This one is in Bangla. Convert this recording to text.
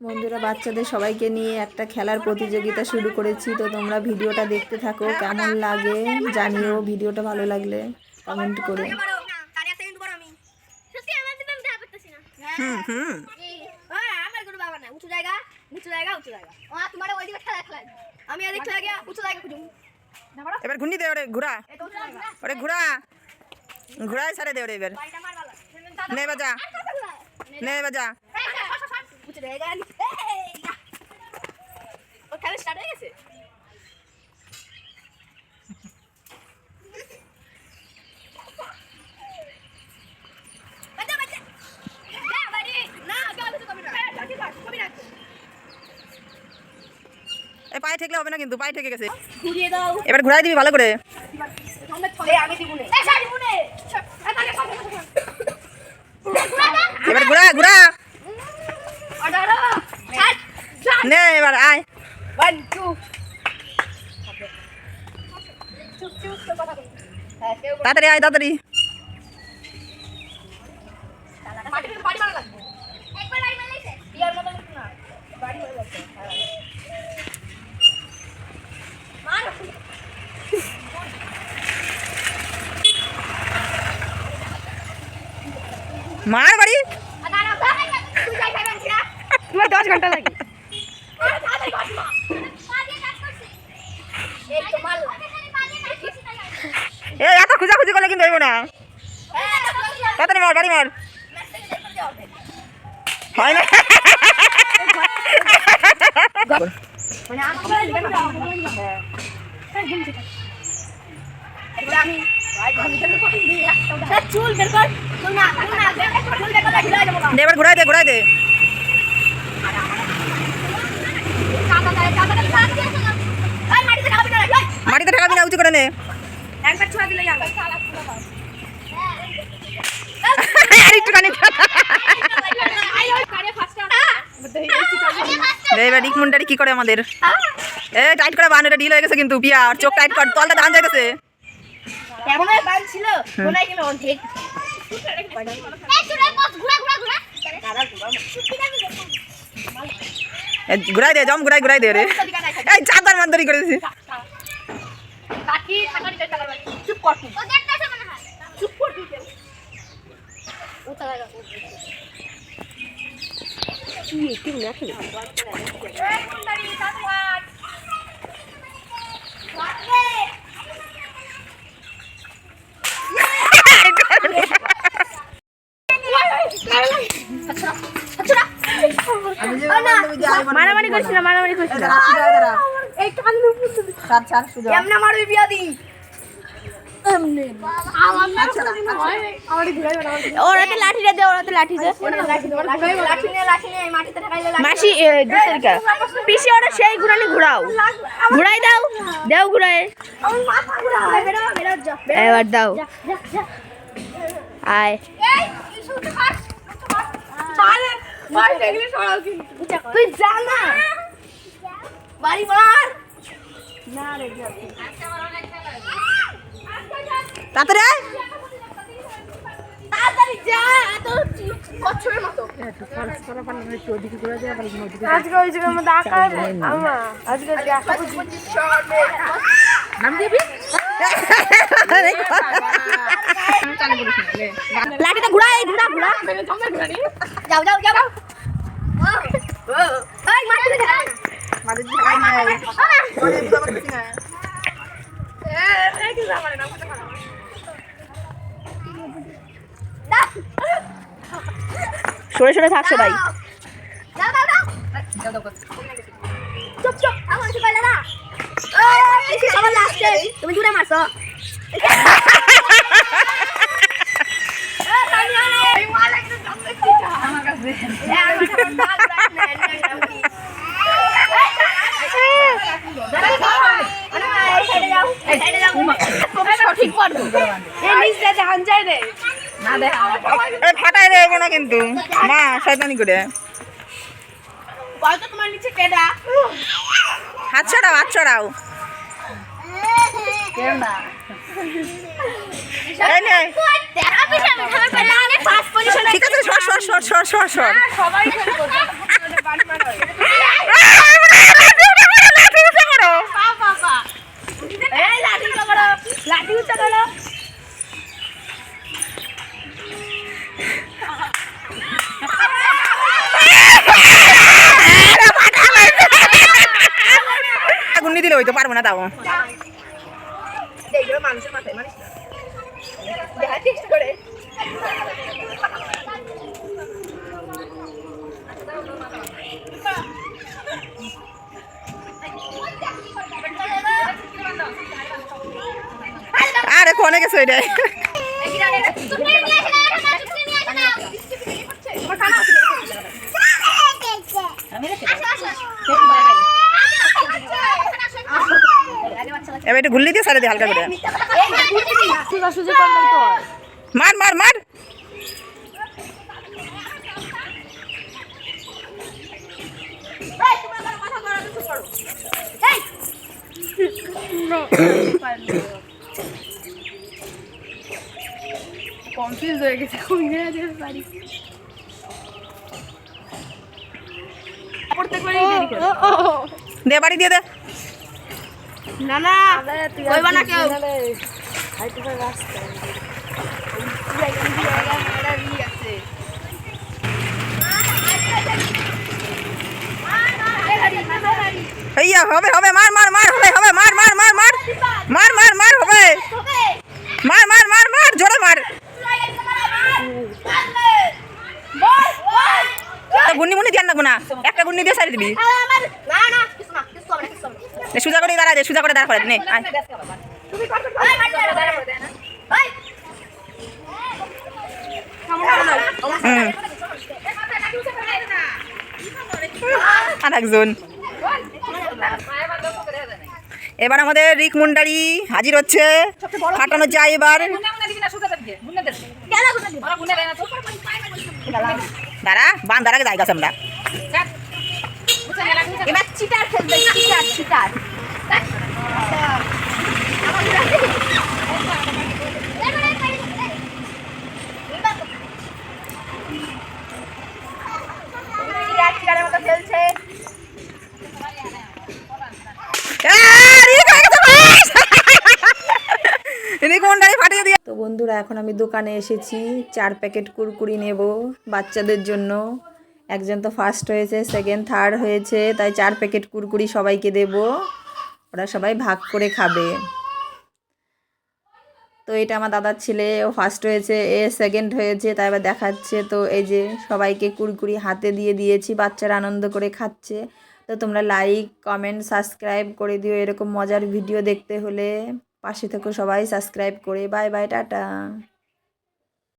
বন্ধুরা বাচ্চাদের সবাইকে নিয়ে একটা খেলার প্রতিযোগিতা শুরু করেছি। তো তোমরা ভিডিওটা দেখতে থাকো কেমন লাগে জানিও ভিডিওটা ভালো লাগলে কমেন্ট করে। হুম হুম। আমার কোনো বাবা না উঁচু জায়গা নিচু জায়গা উঁচু জায়গা। ও তোমার ওইদিকে খেলা খেলা। আমি এদিক খেলা গিয়া উঁচু জায়গা খুঁজুম। এবার ঘুর্নি দে ওরে ঘুরা। এই তো উঁচু জায়গা। ওরে ঘুরা। ঘুরাই ছাড়ে দে ওরে এবার। নে বাজা। নে বাজা। উঁচু জায়গা ও খেলা স্টার্ট হয়ে গেছে বাজা, বাজা। না, বাড়ি। না, কেউ কিছু করবি না। ঠিক আছে, করবি না। এই পায়ে ঠেকলে হবে না কিন্তু পায়ে ঠেকে গেছে। ঘুরিয়ে দাও। এবার ঘুরাই দিবি ভালো করে। এবার ঘুরা ঘুরা। নে এবার আয়। ওয়ান টু তাড়াতাড়ি আয় তাড়াতাড়ি। বাড়ি মারা লাগবে একবার বাড়ি মারলেইছে ইয়ার মতো না। বাড়ি মারা লাগবে মার মার বাড়ি আদা না তুই যাই খাবেন না তোমার দশ ঘণ্টা লাগে আরে তাড়াতাড়ি কাট মা পা দিয়ে কাট করছি এই তো মাল পা কাট করছি এ এত খুঁজাখুঁজি করলে কিন্তু হইব না। তাড়াতাড়ি মার বাড়ি মার। হয় না। এবার ঘুরাই দে ঘুরাই দে কাকা দাঁড়ায় কাকা দাঁড়ায় কাকা দিয়ে আসো এই মাটিতে ঢাকাবি না এই মাটিতে একবার ছোঁয়া দিলে এবার কি করে আমাদের? এ টাইট করে বান এটা ঢিল হয়ে গেছে কিন্তু পিয়া আর চোখ টাইট কর তলটা ধান কেমন বান ছিল? কোনায় গেল? ঘুরাই দে জম ঘুরাই ঘুরাই দে রে। এই চাঁদার মান্দরি করে দিছি। কাকি থাকারি চালা চুপ কর তুই। ও দেখতেছে মনে হয়। চুপ কর তুই। ও তারা কি কি না কি সাতওয়াট মারামারি করছিল মারামারি কান ছাড় ছাড় সুযোগ এমনে মারবি বিয়া দি ওরাতে লাঠিটা দে। ওরাতে লাঠি দে মাসি পিসি ওরা সেই ঘুরানি ঘুরাও। ঘুরাই দাও দাও ঘুরাই। এবার দাও। আয়। তুই শুনতে পাস চালে ভাই দেখলি সরাও কিন্তু। তুই যা না। বাড়ি মার। তাড়াতাড়ি আয়। তাড়াতাড়ি যা এত কচ্ছপের মতো। আজকে ওই জায়গার মধ্যে আঁকা আজকে দেখা নাম দিবি? লাঠিটা ঘুরা এই ঘুরা ঘুরা। যাও যাও যাও। এই মাটিতে সরে সরে থাক সবাই দাও দাও দাও চুপ চুপ আমার কিছু। কইলে না লাস্টে তুমি জুড়ে মারছো সঠিক পারব এই নিচ দিয়ে ধান যায় রে এ ফাটাই দেবো না কিন্তু। মা শয়তানি করে। বলতো তোমার নিচে কেডা? হাত ছড়াও হাত ছড়াও। নে। দেখা ঠিক আছে সর সর সর সর সর সর। সবাই লাঠি উঁচা করো। আগুন দিলে হয়তো পারব না তাও। মানুষের মাথায় মানুষ কোনে গেছে ওইটাই। এবার একটু ঘুরলি দিয়ে সারে দিয়ে হালকা করে। মার মার মার। কনফিউজ হয়ে গেছে কই না যেতে পারি পড়তে করে দেরি করে দে বাড়ি দিয়ে দে না না কইবা না কেউ হইয়া হবে হবে মার মার মার হবে হবে মার মার মার মার মার মার মার হবে মার মার মার মার জোরে মার তো গুন্নি মুন্নি দিয়ে না একটা গুন্নি দিয়ে সারি দিবি না না কিছু না কিছু হবে না কিছু হবে না দে, সোজা করে দাঁড়া করে দাঁড়া করে দে, নে আয়। তুমি কত ওই মার দাঁড়া দাঁড়া ওই হুম। আর একজন। এবার আমাদের রিক মুন্ডারি হাজির হচ্ছে। ফাটানো যায় এবার। দাঁড়া বান দাঁড়াকে জায়গা আছে আমরা। এবার চিটার খেলবে চিটার চিটার তো বন্ধুরা, এখন আমি দোকানে এসেছি। চার প্যাকেট কুরকুরি নেব বাচ্চাদের জন্য। একজন তো ফার্স্ট হয়েছে সেকেন্ড থার্ড হয়েছে, তাই চার প্যাকেট কুরকুরি সবাইকে দেব। ওরা সবাই ভাগ করে খাবে। তো এটা আমার দাদার ছেলে, ও ফার্স্ট হয়েছে, এ সেকেন্ড হয়েছে, তাই এবার দেখাচ্ছে। তো এই যে সবাইকে কুরকুরি হাতে দিয়ে দিয়েছি, বাচ্চারা আনন্দ করে খাচ্ছে। তো তোমরা লাইক কমেন্ট সাবস্ক্রাইব করে দিও এরকম মজার ভিডিও দেখতে হলে। পাশে থেকো সবাই সাবস্ক্রাইব করে। Bye bye tata.